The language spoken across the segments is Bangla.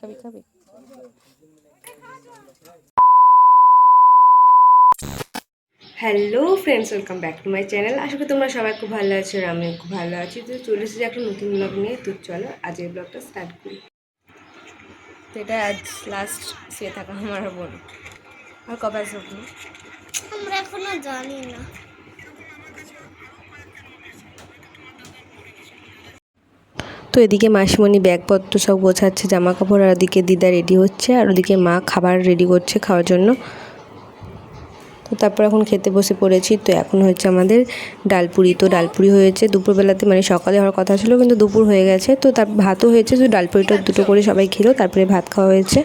খাবি খাবি। Hello friends welcome back to my channel আশা করি তোমরা সবাই খুব ভালো আছো আর আমিও খুব ভালো আছি। তো চলে এসেছি একটা নতুন ব্লগ নিয়ে। তো চলো আজকের ব্লগটা স্টার্ট করি। তো এটা আজ লাস্ট শুয়ে থাকা আমার বোন। আর কবে আসব? আমরা এখনও জানি না। তো এদিকে মাসিমণি ব্যাগপত্র সব গোছাচ্ছে জামা কাপড় আর ওদিকে দিদা রেডি হচ্ছে, আর ওদিকে মা খাবার রেডি করছে খাওয়ার জন্য। তো তারপর এখন খেতে বসে পড়েছি, তো এখন হচ্ছে আমাদের ডালপুরি। তো ডালপুরি হয়েছে, দুপুরবেলাতে মানে সকালে হওয়ার কথা ছিল, কিন্তু দুপুর হয়ে গেছে, তো তার ভাতও হয়েছে তো ডালপুরিটা দুটো করে সবাই খেলো, তারপরে ভাত খাওয়া হয়েছে।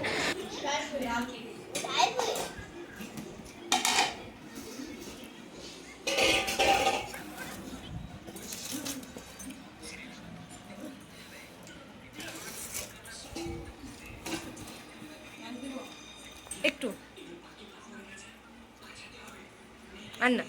আর না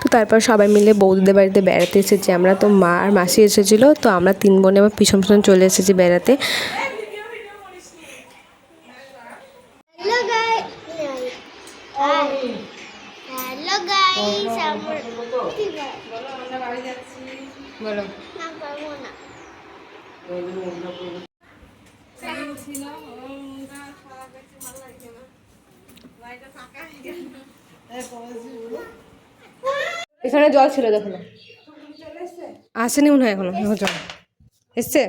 তো তারপর সবাই মিলে বৌদিদের বাড়িতে বেড়াতে এসেছি। আমরা তো মা আর মাসি এসেছিল তো আমরা তিন বোনে আবার পিছন পিছন চলে এসেছি বেড়াতে। আমরা বলো। এখানে জল ছিল দেখো আসেনি মনে হয় এখনও জল। এসছে?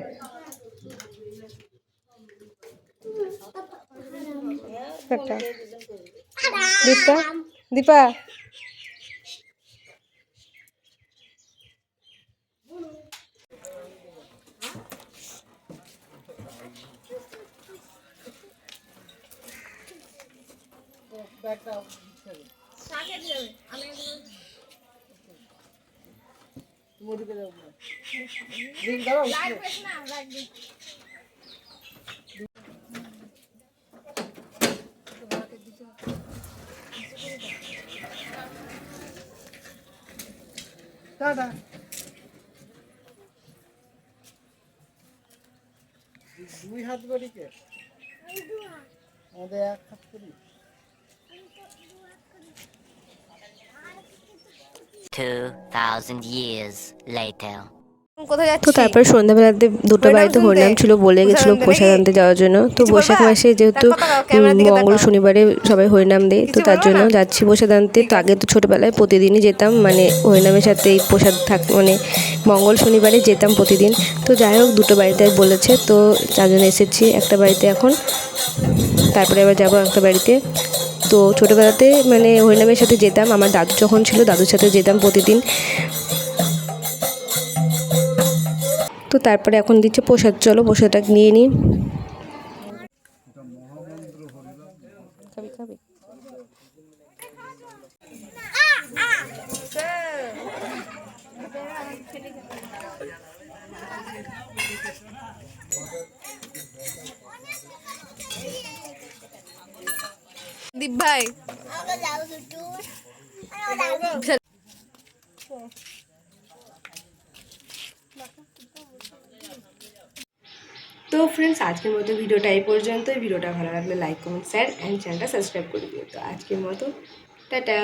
একটা। দীপা? দীপা দুই হাত করি কে আমাদের এক হাত করি। 2,000 years later. তো তারপরে সন্ধ্যাবেলাতে দুটো বাড়িতে হরিনাম ছিল বলে গেছিল প্রসাদ আনতে যাওয়ার জন্য। তো বৈশাখ মাসে যেহেতু মঙ্গল শনিবারে সবাই হরিনাম দেয় তো তার জন্য যাচ্ছি প্রসাদ আনতে। তো আগে তো ছোটোবেলায় প্রতিদিনই যেতাম মানে হরিনামের সাথে এই প্রসাদ থাক মানে মঙ্গল শনিবারে যেতাম প্রতিদিন। তো যাই হোক দুটো বাড়িতে বলেছে তো চারজন এসেছি একটা বাড়িতে এখন। তারপরে আবার যাব একটা বাড়িতে। তো ছোটোবেলাতে মানে হরিনামের সাথে যেতাম, আমার দাদু যখন ছিল দাদুর সাথে যেতাম প্রতিদিন। তো তারপরে এখন দিচ্ছে প্রসাদ, চলো প্রসাদটা নিয়ে নিই। খাবি খাবি দীপ ভাই আমরা যাও দুটো আমরা যাও তো ফ্রেন্ডস আজকের মতো ভিডিওটা এই পর্যন্ত ভিডিওটা ভালো লাগলে লাইক কমেন্ট শেয়ার অ্যান্ড চ্যানেলটা সাবস্ক্রাইব করে দিও তো আজকের মতো টাটা